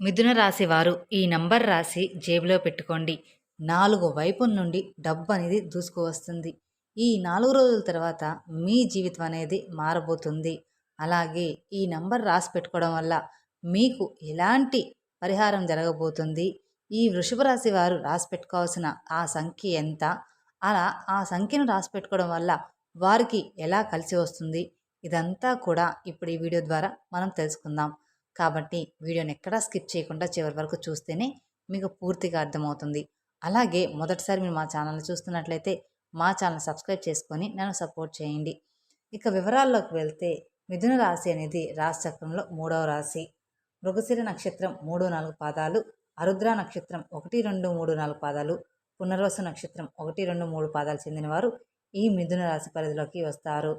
మిథున రాశి వారు ఈ నంబర్ రాసి జేబులో పెట్టుకోండి. నాలుగు వైపుల నుండి డబ్బు అనేది దూసుకువస్తుంది. ఈ నాలుగు రోజుల తర్వాత మీ జీవితం అనేది మారబోతుంది. అలాగే ఈ నంబర్ రాసి పెట్టుకోవడం వల్ల మీకు ఎలాంటి పరిహారం జరగబోతుంది? ఈ వృషభ రాశి వారు రాసి పెట్టుకోవాల్సిన ఆ సంఖ్య ఎంత? అలా ఆ సంఖ్యను రాసి పెట్టుకోవడం వల్ల వారికి ఎలా కలిసి వస్తుంది? ఇదంతా కూడా ఇప్పుడు ఈ వీడియో ద్వారా మనం తెలుసుకుందాం. కాబట్టి వీడియోని ఎక్కడా స్కిప్ చేయకుండా చివరి వరకు చూస్తేనే మీకు పూర్తిగా అర్థమవుతుంది. అలాగే మొదటిసారి మీరు మా ఛానల్ చూస్తున్నట్లయితే మా ఛానల్ సబ్స్క్రైబ్ చేసుకొని నన్ను సపోర్ట్ చేయండి. ఇక వివరాల్లోకి వెళ్తే మిథున రాశి అనేది రాశి చక్రంలో మూడవ రాశి. మృగశిర నక్షత్రం మూడు నాలుగు పాదాలు అరుద్ర నక్షత్రం ఒకటి రెండు మూడు నాలుగు పాదాలు పునర్వసు నక్షత్రం ఒకటి రెండు మూడు పాదాలు చెందినవారు ఈ మిథున రాశి పరిధిలోకి వస్తారు.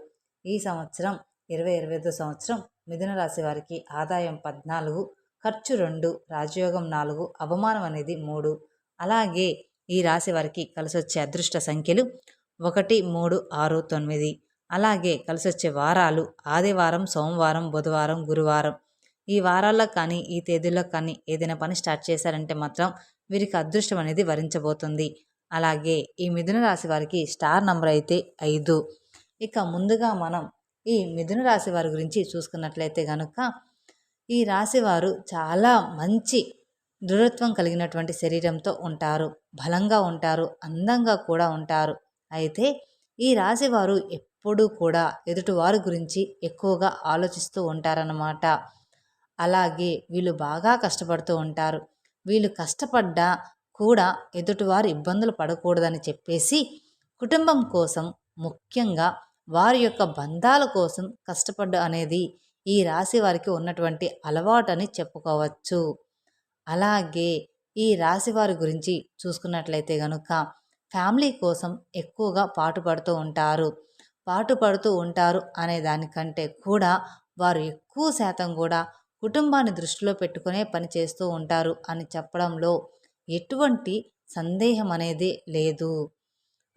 ఈ సంవత్సరం ఇరవై ఇరవై సంవత్సరం మిథున రాశి వారికి ఆదాయం పద్నాలుగు ఖర్చు రెండు రాజయోగం నాలుగు అవమానం అనేది మూడు. అలాగే ఈ రాశి వారికి కలిసి వచ్చే అదృష్ట సంఖ్యలు ఒకటి మూడు ఆరు తొమ్మిది. అలాగే కలిసి వచ్చే వారాలు ఆదివారం సోమవారం బుధవారం గురువారం. ఈ వారాల్లో కానీ ఈ తేదీల్లో కానీ ఏదైనా పని స్టార్ట్ చేశారంటే మాత్రం వీరికి అదృష్టం అనేది వరించబోతుంది. అలాగే ఈ మిథున రాశి వారికి స్టార్ నంబర్ అయితే ఐదు. ఇక ముందుగా మనం ఈ మిథున రాశి వారి గురించి చూసుకున్నట్లయితే కనుక ఈ రాశివారు చాలా మంచి దృఢత్వం కలిగినటువంటి శరీరంతో ఉంటారు. బలంగా ఉంటారు. అందంగా కూడా ఉంటారు. అయితే ఈ రాశివారు ఎప్పుడూ కూడా ఎదుటివారి గురించి ఎక్కువగా ఆలోచిస్తూ ఉంటారన్నమాట. అలాగే వీళ్ళు బాగా కష్టపడుతూ ఉంటారు. వీళ్ళు కష్టపడ్డా కూడా ఎదుటివారు ఇబ్బందులు పడకూడదని చెప్పేసి కుటుంబం కోసం ముఖ్యంగా వారి యొక్క బంధాల కోసం కష్టపడ్డ అనేది ఈ రాశి వారికి ఉన్నటువంటి అలవాటు అని చెప్పుకోవచ్చు. అలాగే ఈ రాశి వారి గురించి చూసుకున్నట్లయితే కనుక ఫ్యామిలీ కోసం ఎక్కువగా పాటుపడుతూ ఉంటారు. పాటుపడుతూ ఉంటారు అనే దానికంటే కూడా వారు ఎక్కువ శాతం కూడా కుటుంబాన్ని దృష్టిలో పెట్టుకునే పని చేస్తూ ఉంటారు అని చెప్పడంలో ఎటువంటి సందేహం అనేది లేదు.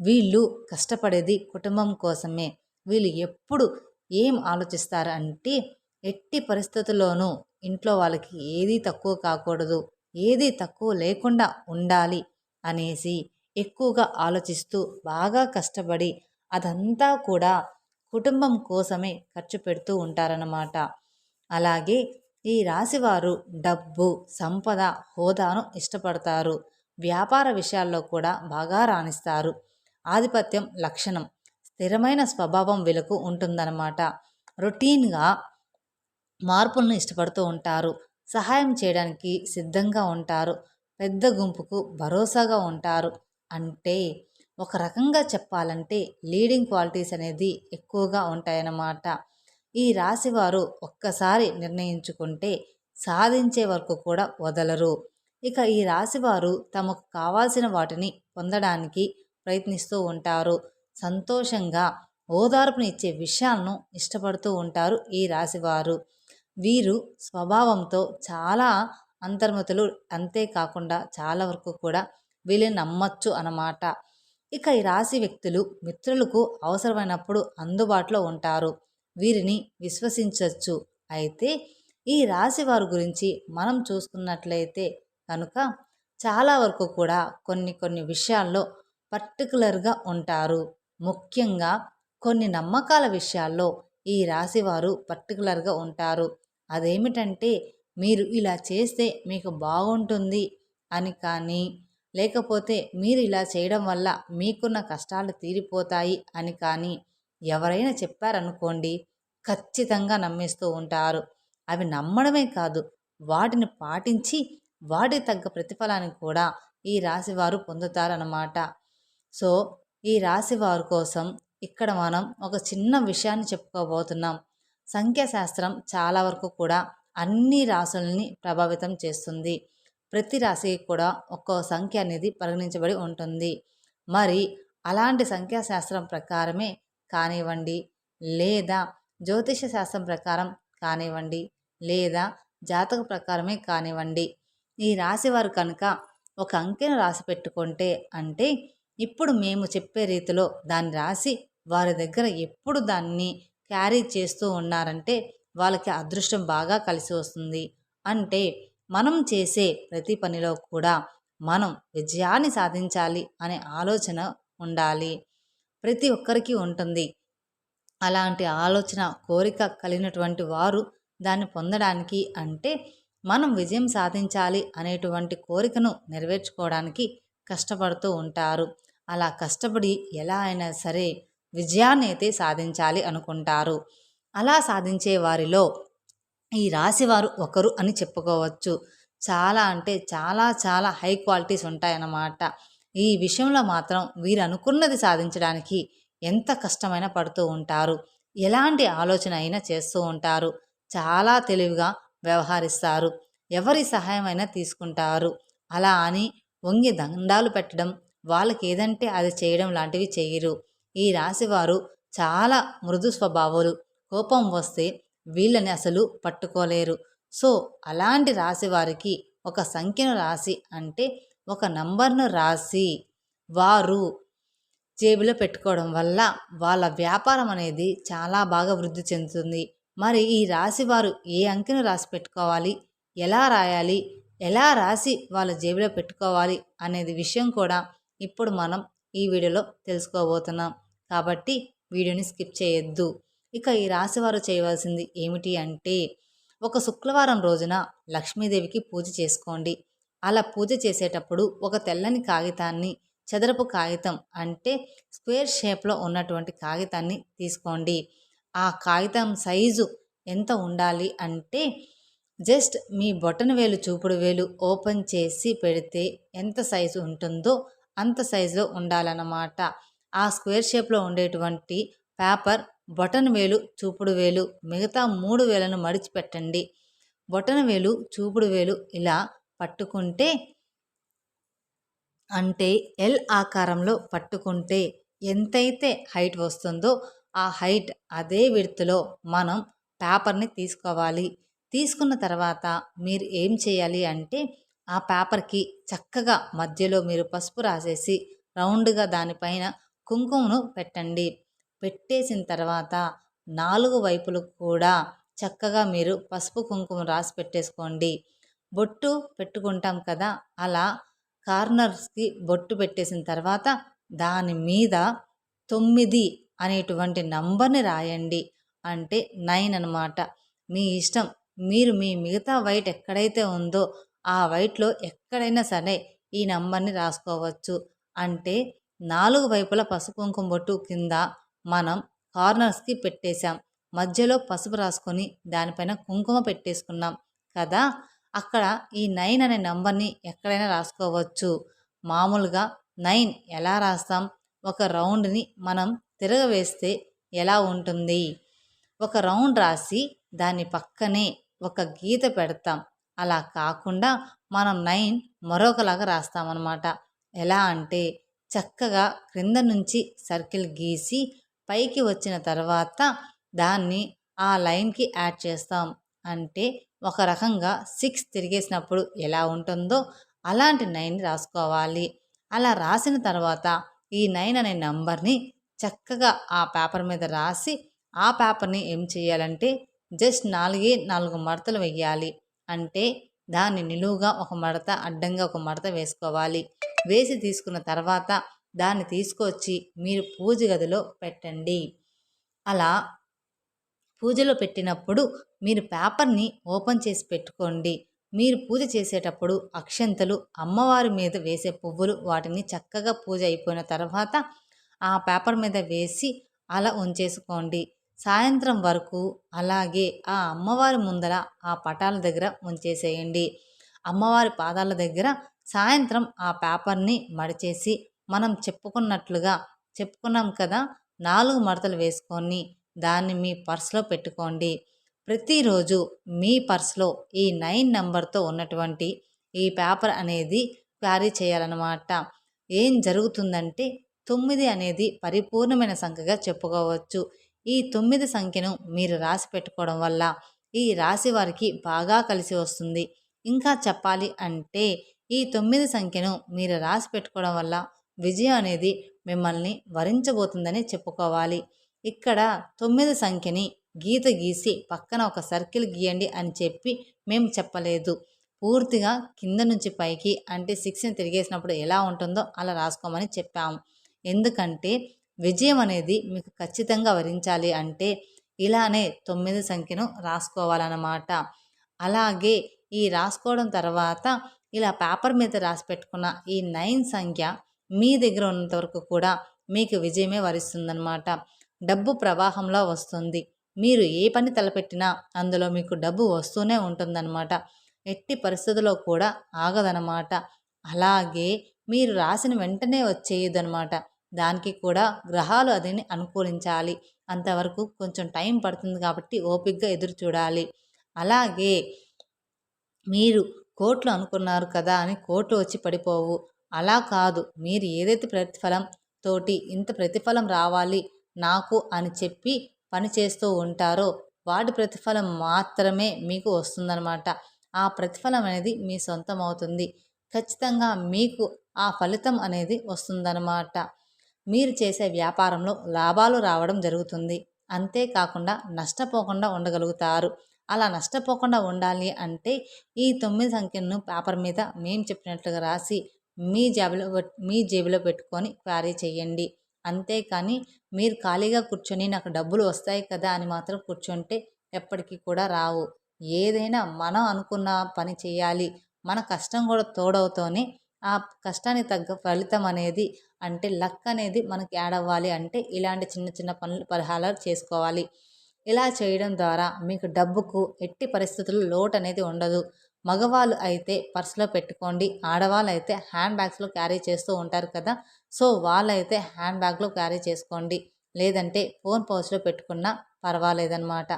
వీళ్ళు కష్టపడేది కుటుంబం కోసమే. వీళ్ళు ఎప్పుడు ఏం ఆలోచిస్తారు అంటే ఎట్టి పరిస్థితుల్లోనూ ఇంట్లో వాళ్ళకి ఏది తక్కువ కాకూడదు ఏది తక్కువ లేకుండా ఉండాలి అనేసి ఎక్కువగా ఆలోచిస్తూ బాగా కష్టపడి అదంతా కూడా కుటుంబం కోసమే ఖర్చు పెడుతూ ఉంటారన్నమాట. అలాగే ఈ రాశివారు డబ్బు సంపద హోదాను ఇష్టపడతారు. వ్యాపార విషయాల్లో కూడా బాగా రాణిస్తారు. ఆధిపత్యం లక్షణం స్థిరమైన స్వభావం వీళ్ళకు ఉంటుందన్నమాట. రొటీన్గా మార్పులను ఇష్టపడుతూ ఉంటారు. సహాయం చేయడానికి సిద్ధంగా ఉంటారు. పెద్ద గుంపుకు భరోసాగా ఉంటారు. అంటే ఒక రకంగా చెప్పాలంటే లీడింగ్ క్వాలిటీస్ అనేది ఎక్కువగా ఉంటాయన్నమాట. ఈ రాశివారు ఒక్కసారి నిర్ణయించుకుంటే సాధించే వరకు కూడా వదలరు. ఇక ఈ రాశివారు తమకు కావాల్సిన వాటిని పొందడానికి ప్రయత్నిస్తూ ఉంటారు. సంతోషంగా ఓదార్పును ఇచ్చే విషయాలను ఇష్టపడుతూ ఉంటారు ఈ రాశివారు. వీరు స్వభావంతో చాలా అంతర్మతులు అంతేకాకుండా చాలా వరకు కూడా వీళ్ళని నమ్మచ్చు అన్నమాట. ఇక ఈ రాశి వ్యక్తులు మిత్రులకు అవసరమైనప్పుడు అందుబాటులో ఉంటారు. వీరిని విశ్వసించవచ్చు అయితే ఈ రాశి వారి గురించి మనం చూసుకున్నట్లయితే కనుక చాలా వరకు కూడా కొన్ని కొన్ని విషయాల్లో పర్టికులర్గా ఉంటారు. ముఖ్యంగా కొన్ని నమ్మకాల విషయాల్లో ఈ రాశివారు పర్టికులర్గా ఉంటారు. అదేమిటంటే మీరు ఇలా చేస్తే మీకు బాగుంటుంది అని కానీ లేకపోతే మీరు ఇలా చేయడం వల్ల మీకున్న కష్టాలు తీరిపోతాయి అని కానీ ఎవరైనా చెప్పారనుకోండి ఖచ్చితంగా నమ్మేస్తూ ఉంటారు. అవి నమ్మడమే కాదు వాటిని పాటించి వాటికి తగ్గ ప్రతిఫలాన్ని కూడా ఈ రాశివారు పొందుతారన్నమాట. సో ఈ రాశి వారి కోసం ఇక్కడ మనం ఒక చిన్న విషయాన్ని చెప్పుకోబోతున్నాం. సంఖ్యాశాస్త్రం చాలా వరకు కూడా అన్ని రాశుల్ని ప్రభావితం చేస్తుంది. ప్రతి రాశికి కూడా ఒక్కో సంఖ్య అనేది పరిగణించబడి ఉంటుంది. మరి అలాంటి సంఖ్యాశాస్త్రం ప్రకారమే కానివ్వండి లేదా జ్యోతిష శాస్త్రం ప్రకారం కానివ్వండి లేదా జాతక ప్రకారమే కానివ్వండి ఈ రాశి వారు కనుక ఒక అంకెను రాసి పెట్టుకుంటే అంటే ఇప్పుడు మేము చెప్పే రీతిలో దాన్ని రాసి వారి దగ్గర ఎప్పుడు దాన్ని క్యారీ చేస్తూ ఉన్నారంటే వాళ్ళకి అదృష్టం బాగా కలిసి వస్తుంది. అంటే మనం చేసే ప్రతి పనిలో కూడా మనం విజయాన్ని సాధించాలి అనే ఆలోచన ఉండాలి. ప్రతి ఒక్కరికి ఉంటుంది. అలాంటి ఆలోచన కోరిక కలిగినటువంటి వారు దాన్ని పొందడానికి అంటే మనం విజయం సాధించాలి అనేటువంటి కోరికను నెరవేర్చుకోవడానికి కష్టపడుతూ ఉంటారు. అలా కష్టపడి ఎలా అయినా సరే విజయాన్ని అయితే సాధించాలి అనుకుంటారు. అలా సాధించే వారిలో ఈ రాశివారు ఒకరు అని చెప్పుకోవచ్చు. చాలా అంటే చాలా చాలా హై క్వాలిటీస్ ఉంటాయన్నమాట. ఈ విషయంలో మాత్రం వీరు అనుకున్నది సాధించడానికి ఎంత కష్టమైనా పడుతూ ఉంటారు. ఎలాంటి ఆలోచన అయినా చేస్తూ ఉంటారు. చాలా తెలివిగా వ్యవహరిస్తారు. ఎవరి సహాయమైనా తీసుకుంటారు. అలా అని వంగి దండాలు పెట్టడం వాళ్ళకి ఏదంటే అది చేయడం లాంటివి చేయరు. ఈ రాశివారు చాలా మృదు స్వభావాలు. కోపం వస్తే వీళ్ళని అసలు పట్టుకోలేరు. సో అలాంటి రాశి వారికి ఒక సంఖ్యను రాసి అంటే ఒక నంబర్ను రాసి వారు జేబులో పెట్టుకోవడం వల్ల వాళ్ళ వ్యాపారం అనేది చాలా బాగా వృద్ధి చెందుతుంది. మరి ఈ రాశి వారు ఏ అంకెను రాసి పెట్టుకోవాలి? ఎలా రాయాలి? ఎలా రాసి వాళ్ళ జేబులో పెట్టుకోవాలి? అనేది విషయం కూడా ఇప్పుడు మనం ఈ వీడియోలో తెలుసుకోబోతున్నాం. కాబట్టి వీడియోని స్కిప్ చేయొద్దు. ఇక ఈ రాశివారు చేయవలసింది ఏమిటి అంటే ఒక శుక్రవారం రోజున లక్ష్మీదేవికి పూజ చేసుకోండి. అలా పూజ చేసేటప్పుడు ఒక తెల్లని కాగితాన్ని చదరపు కాగితం అంటే స్క్వేర్ షేప్లో ఉన్నటువంటి కాగితాన్ని తీసుకోండి. ఆ కాగితం సైజు ఎంత ఉండాలి అంటే జస్ట్ మీ బొటన వేలు చూపుడు వేలు ఓపెన్ చేసి పెడితే ఎంత సైజు ఉంటుందో అంత సైజులో ఉండాలన్నమాట. ఆ స్క్వేర్ షేప్లో ఉండేటువంటి పేపర్ బొటన్ వేలు చూపుడు వేలు మిగతా మూడు వేలను మడిచిపెట్టండి. బొటన వేలు చూపుడు వేలు ఇలా పట్టుకుంటే అంటే ఎల్ ఆకారంలో పట్టుకుంటే ఎంతైతే హైట్ వస్తుందో ఆ హైట్ అదే విడుతులో మనం పేపర్ని తీసుకోవాలి. తీసుకున్న తర్వాత మీరు ఏం చేయాలి అంటే ఆ పేపర్కి చక్కగా మధ్యలో మీరు పసుపు రాసేసి రౌండ్గా దానిపైన కుంకుమను పెట్టండి. పెట్టేసిన తర్వాత నాలుగు వైపులు కూడా చక్కగా మీరు పసుపు కుంకుమ రాసి పెట్టేసుకోండి. బొట్టు పెట్టుకుంటాం కదా అలా కార్నర్స్కి బొట్టు పెట్టేసిన తర్వాత దాని మీద తొమ్మిది అనేటువంటి నంబర్ని రాయండి. అంటే నైన్ అనమాట మీ ఇష్టం. మీరు మీ మిగతా వైట్ ఎక్కడైతే ఉందో ఆ వైట్లో ఎక్కడైనా సరే ఈ నంబర్ని రాసుకోవచ్చు. అంటే నాలుగు వైపుల పసుపు కుంకుమ బొట్టు కింద మనం కార్నర్స్కి పెట్టేశాం. మధ్యలో పసుపు రాసుకొని దానిపైన కుంకుమ పెట్టేసుకున్నాం కదా! అక్కడ ఈ నైన్ అనే నంబర్ని ఎక్కడైనా రాసుకోవచ్చు. మామూలుగా నైన్ ఎలా రాస్తాం? ఒక రౌండ్ని మనం తిరగవేస్తే ఎలా ఉంటుంది? ఒక రౌండ్ రాసి దాని పక్కనే ఒక గీత పెడతాం. అలా కాకుండా మనం నైన్ మరొకలాగా రాస్తామన్నమాట. ఎలా అంటే చక్కగా క్రింద నుంచి సర్కిల్ గీసి పైకి వచ్చిన తర్వాత దాన్ని ఆ లైన్కి యాడ్ చేస్తాం. అంటే ఒక రకంగా సిక్స్ తిరిగేసినప్పుడు ఎలా ఉంటుందో అలాంటి నైన్ రాసుకోవాలి. అలా రాసిన తర్వాత ఈ నైన్ అనే నంబర్ని చక్కగా ఆ పేపర్ మీద రాసి ఆ పేపర్ని ఏం చేయాలంటే జస్ట్ నాలుగే నాలుగు మడతలు వేయాలి అంటే దాన్ని నిలువుగా ఒక మడత అడ్డంగా ఒక మడత వేసుకోవాలి. వేసి తీసుకున్న తర్వాత దాన్ని తీసుకొచ్చి మీరు పూజ గదిలో పెట్టండి. అలా పూజలో పెట్టినప్పుడు మీరు పేపర్ని ఓపెన్ చేసి పెట్టుకోండి. మీరు పూజ చేసేటప్పుడు అక్షంతలు అమ్మవారి మీద వేసే పువ్వులు వాటిని చక్కగా పూజ అయిపోయిన తర్వాత ఆ పేపర్ మీద వేసి అలా ఉంచేసుకోండి. సాయంత్రం వరకు అలాగే ఆ అమ్మవారి ముందర ఆ పటాల దగ్గర ఉంచేసేయండి అమ్మవారి పాదాల దగ్గర సాయంత్రం ఆ పేపర్ని మడిచేసి మనం చెప్పుకున్నట్లుగా చెప్పుకున్నాం కదా నాలుగు మడతలు వేసుకొని దాన్ని మీ పర్స్లో పెట్టుకోండి. ప్రతిరోజు మీ పర్స్లో ఈ నైన్ నెంబర్తో ఉన్నటువంటి ఈ పేపర్ అనేది క్యారీ చేయాలన్నమాట. ఏం జరుగుతుందంటే తొమ్మిది అనేది పరిపూర్ణమైన సంఖ్యగా చెప్పుకోవచ్చు. ఈ తొమ్మిది సంఖ్యను మీరు రాసి పెట్టుకోవడం వల్ల ఈ రాశి వారికి బాగా కలిసి వస్తుంది. ఇంకా చెప్పాలి అంటే ఈ తొమ్మిది సంఖ్యను మీరు రాసి పెట్టుకోవడం వల్ల విజయం అనేది మిమ్మల్ని వరించబోతుందని చెప్పుకోవాలి. ఇక్కడ తొమ్మిది సంఖ్యని గీత గీసి పక్కన ఒక సర్కిల్ గీయండి అని చెప్పి మేము చెప్పలేదు. పూర్తిగా కింద నుంచి పైకి అంటే సిక్స్ని తిరిగేసినప్పుడు ఎలా ఉంటుందో అలా రాసుకోమని చెప్పాము. ఎందుకంటే విజయం అనేది మీకు ఖచ్చితంగా వరించాలి అంటే ఇలానే తొమ్మిది సంఖ్యను రాసుకోవాలన్నమాట. అలాగే ఈ రాసుకోవడం తర్వాత ఇలా పేపర్ మీద రాసి పెట్టుకున్న ఈ నైన్ సంఖ్య మీ దగ్గర ఉన్నంత వరకు కూడా మీకు విజయమే వరిస్తుందన్నమాట. డబ్బు ప్రవాహంలో వస్తుంది. మీరు ఏ పని తలపెట్టినా అందులో మీకు డబ్బు వస్తూనే ఉంటుందన్నమాట. ఎట్టి పరిస్థితుల్లో కూడా ఆగదనమాట అలాగే మీరు రాసిన వెంటనే వచ్చేయదనమాట దానికి కూడా గ్రహాలు అదిని అనుకూలించాలి. అంతవరకు కొంచెం టైం పడుతుంది కాబట్టి ఓపికగా ఎదురు చూడాలి. అలాగే మీరు కోట్లు అనుకున్నారు కదా అని కోట్లు వచ్చి పడిపోవు. అలా కాదు. మీరు ఏదైతే ప్రతిఫలం తోటి ఇంత ప్రతిఫలం రావాలి నాకు అని చెప్పి పని చేస్తూ ఉంటారో వాటి ప్రతిఫలం మాత్రమే మీకు వస్తుందన్నమాట. ఆ ప్రతిఫలం అనేది మీ సొంతం అవుతుంది. ఖచ్చితంగా మీకు ఆ ఫలితం అనేది వస్తుందన్నమాట. మీరు చేసే వ్యాపారంలో లాభాలు రావడం జరుగుతుంది. అంతేకాకుండా నష్టపోకుండా ఉండగలుగుతారు. అలా నష్టపోకుండా ఉండాలి అంటే ఈ తొమ్మిది సంఖ్యలను పేపర్ మీద మేము చెప్పినట్లుగా రాసి మీ జేబులో మీ జేబులో పెట్టుకొని క్వారీ చేయండి. అంతేకాని మీరు ఖాళీగా కూర్చొని నాకు డబ్బులు వస్తాయి కదా అని మాత్రం కూర్చుంటే ఎప్పటికీ కూడా రావు. ఏదైనా మనం అనుకున్న పని చేయాలి. మన కష్టం కూడా తోడవుతోనే ఆ కష్టానికి తగ్గ ఫలితం అనేది అంటే లక్ అనేది మనకి యాడ్ అవ్వాలి అంటే ఇలాంటి చిన్న చిన్న పనులు పరిహారాలు చేసుకోవాలి. ఇలా చేయడం ద్వారా మీకు డబ్బుకు ఎట్టి పరిస్థితుల్లో లోటు అనేది ఉండదు. మగవాళ్ళు అయితే పర్సులో పెట్టుకోండి. ఆడవాళ్ళు అయితే హ్యాండ్ బ్యాగ్స్లో క్యారీ చేస్తూ ఉంటారు కదా. సో వాళ్ళైతే హ్యాండ్ బ్యాగ్లో క్యారీ చేసుకోండి. లేదంటే ఫోన్ పౌచ్లో పెట్టుకున్నా పర్వాలేదన్నమాట.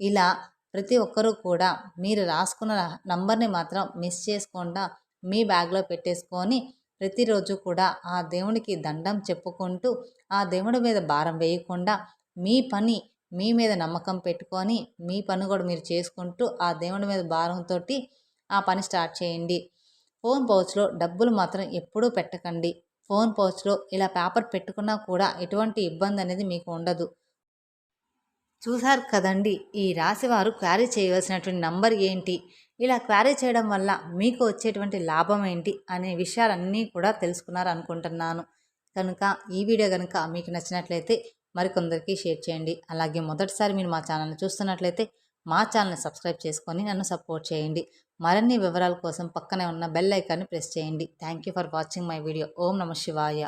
ఇలా ప్రతి ఒక్కరూ కూడా మీరు రాసుకున్న నంబర్ని మాత్రం మిస్ చేసుకుండా మీ బ్యాగ్లో పెట్టేసుకొని ప్రతిరోజు కూడా ఆ దేవునికి దండం చెప్పుకుంటూ ఆ దేవుడి మీద భారం వేయకుండా మీ పని మీ మీద నమ్మకం పెట్టుకొని మీ పని కూడా మీరు చేసుకుంటూ ఆ దేవుడి మీద భారంతో ఆ పని స్టార్ట్ చేయండి. ఫోన్ పౌచ్లో డబ్బులు మాత్రం ఎప్పుడూ పెట్టకండి. ఫోన్ పౌచ్లో ఇలా పేపర్ పెట్టుకున్నా కూడా ఎటువంటి ఇబ్బంది అనేది మీకు ఉండదు. చూసారు కదండి ఈ రాశివారు క్యారీ చేయవలసినటువంటి నంబర్ ఏంటి? ఇలా క్వారీ చేయడం వల్ల మీకు వచ్చేటువంటి లాభం ఏంటి అనే విషయాలన్నీ కూడా తెలుసుకున్నారు అనుకుంటున్నాను. కనుక ఈ వీడియో కనుక మీకు నచ్చినట్లయితే మరికొందరికి షేర్ చేయండి. అలాగే మొదటిసారి మీరు మా ఛానల్ని చూస్తున్నట్లయితే మా ఛానల్ని సబ్స్క్రైబ్ చేసుకొని నన్ను సపోర్ట్ చేయండి. మరిన్ని వివరాల కోసం పక్కనే ఉన్న బెల్ ఐకాన్ని ప్రెస్ చేయండి. Thank you for watching my video. ఓం నమ శివాయ.